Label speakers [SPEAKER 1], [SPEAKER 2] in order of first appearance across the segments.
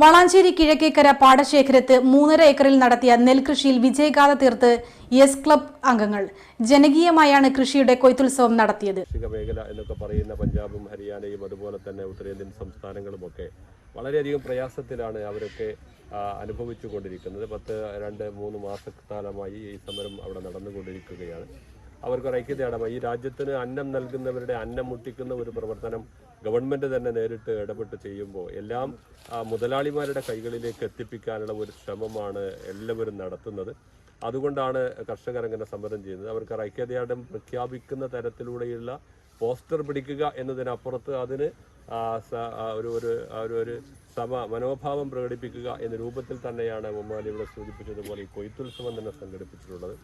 [SPEAKER 1] വളാഞ്ചേരി കിഴക്കേക്കര പാടശേഖരത്ത് മൂന്നര ഏക്കറിൽ നടത്തിയ നെൽകൃഷിയിൽ വിജയഗാഥ തീർത്ത് യെസ് ക്ലബ് അംഗങ്ങൾ. ജനകീയമായാണ് കൃഷിയുടെ കൊയ്ത്തുത്സവം നടത്തിയത്.
[SPEAKER 2] കാർഷിക മേഖല എന്നൊക്കെ പറയുന്ന പഞ്ചാബും ഹരിയാനയും അതുപോലെ തന്നെ ഉത്തരേന്ത്യൻ സംസ്ഥാനങ്ങളും സംസ്ഥാനങ്ങളുമൊക്കെ വളരെയധികം പ്രയാസത്തിലാണ് അവരൊക്കെ അനുഭവിച്ചു കൊണ്ടിരിക്കുന്നത് പത്ത് രണ്ട് മൂന്ന് മാസക്കാലമായി ഈ സമരം അവിടെ നടന്നുകൊണ്ടിരിക്കുകയാണ്. അവർക്കൊരു ഐക്യതയാണ് ഈ രാജ്യത്തിന് അന്നം നൽകുന്നവരുടെ അന്നം മുട്ടിക്കുന്ന ഒരു പ്രവർത്തനം ഗവൺമെന്റ് തന്നെ നേരിട്ട് ഇടപെട്ട് ചെയ്യുമ്പോൾ എല്ലാം മുതലാളിമാരുടെ കൈകളിലേക്ക് എത്തിപ്പിക്കാനുള്ള ഒരു ശ്രമമാണ് എല്ലാവരും നടത്തുന്നത്. അതുകൊണ്ടാണ് കർഷകർ അങ്ങനെ സമരം ചെയ്യുന്നത്. അവർക്ക് ഐക്യതയാടം പ്രഖ്യാപിക്കുന്ന തരത്തിലൂടെയുള്ള പോസ്റ്റർ പിടിക്കുക എന്നതിനപ്പുറത്ത് അതിന് ഒരു ഒരു ഒരു സമ മനോഭാവം പ്രകടിപ്പിക്കുക എന്ന രൂപത്തിൽ തന്നെയാണ് ഉമ്മാലി ഇവിടെ സൂചിപ്പിച്ചതുപോലെ ഈ കൊയ്ത്തുത്സവം തന്നെ സംഘടിപ്പിച്ചിട്ടുള്ളത്.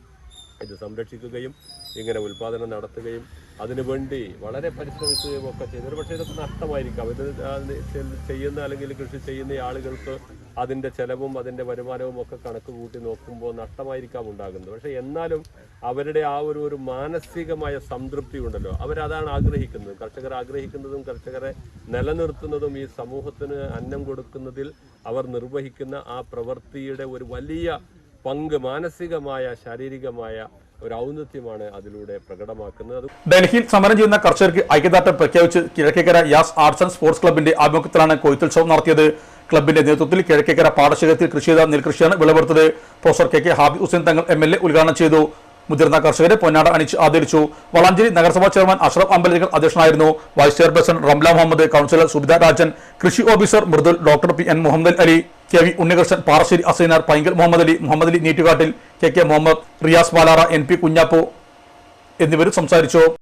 [SPEAKER 2] ഇത് സംരക്ഷിക്കുകയും ഇങ്ങനെ ഉൽപാദനം നടത്തുകയും അതിനുവേണ്ടി വളരെ പരിശ്രമിക്കുകയും ഒക്കെ ചെയ്തു. പക്ഷേ ഇതൊക്കെ നഷ്ടമായിരിക്കാം. ഇത് ചെയ്യുന്ന അല്ലെങ്കിൽ കൃഷി ചെയ്യുന്ന ആളുകൾക്ക് അതിന്റെ ചെലവും അതിന്റെ വരുമാനവും ഒക്കെ കണക്ക് കൂട്ടി നോക്കുമ്പോൾ നഷ്ടമായിരിക്കാം ഉണ്ടാകുന്നത്. പക്ഷേ എന്നാലും അവരുടെ ആ ഒരു ഒരു മാനസികമായ സംതൃപ്തി ഉണ്ടല്ലോ. അവരതാണ് ആഗ്രഹിക്കുന്നത്. കർഷകർ ആഗ്രഹിക്കുന്നതും കർഷകരെ നിലനിർത്തുന്നതും ഈ സമൂഹത്തിന് അന്നം കൊടുക്കുന്നതിൽ അവർ നിർവഹിക്കുന്ന ആ പ്രവൃത്തിയുടെ ഒരു വലിയ പങ്ക് മാനസികമായ ശാരീരികമായ ഒരു ഔന്നത്യമാണ് അതിലൂടെ പ്രകടമാക്കുന്നത്.
[SPEAKER 3] ഡൽഹിയിൽ സമരം ചെയ്യുന്ന കർഷകർക്ക് ഐക്യദാർഢ്യം പ്രഖ്യാപിച്ച് Kizhakkekara Yas arts and sports ക്ലബിന്റെ ആഭിമുഖ്യത്തിലാണ് കൊയ്ത്തുത്സവം നടത്തിയത്. ക്ലബിന്റെ നേതൃത്വത്തിൽ കിഴക്കേക്കര പാടശേഖരത്തിൽ കൃഷി ചെയ്ത നെൽകൃഷിയാണ് വിളവെടുത്തത്. Professor K K Habi Hussain Thangal M L A ഉദ്ഘാടനം ചെയ്തു. മുതിർന്ന കർഷകരെ പൊന്നാട അണിച്ച് ആദരിച്ചു. വളാഞ്ചേരി നഗരസഭാ ചെയർമാൻ അഷ്റഫ് അമ്പലേക്കർ അധ്യക്ഷനായിരുന്നു. Vice chairperson Ramla Muhammad councillor Subitha Rajan കൃഷി officer Mridul doctor P N Muhammad Ali K V Unnikrishnan Parassery Asainar Painkal Muhammad Ali Muhammad Ali Neettukattil K K Muhammad Riyas Palara N P Kunjappu എന്നിവരും സംസാരിച്ചു.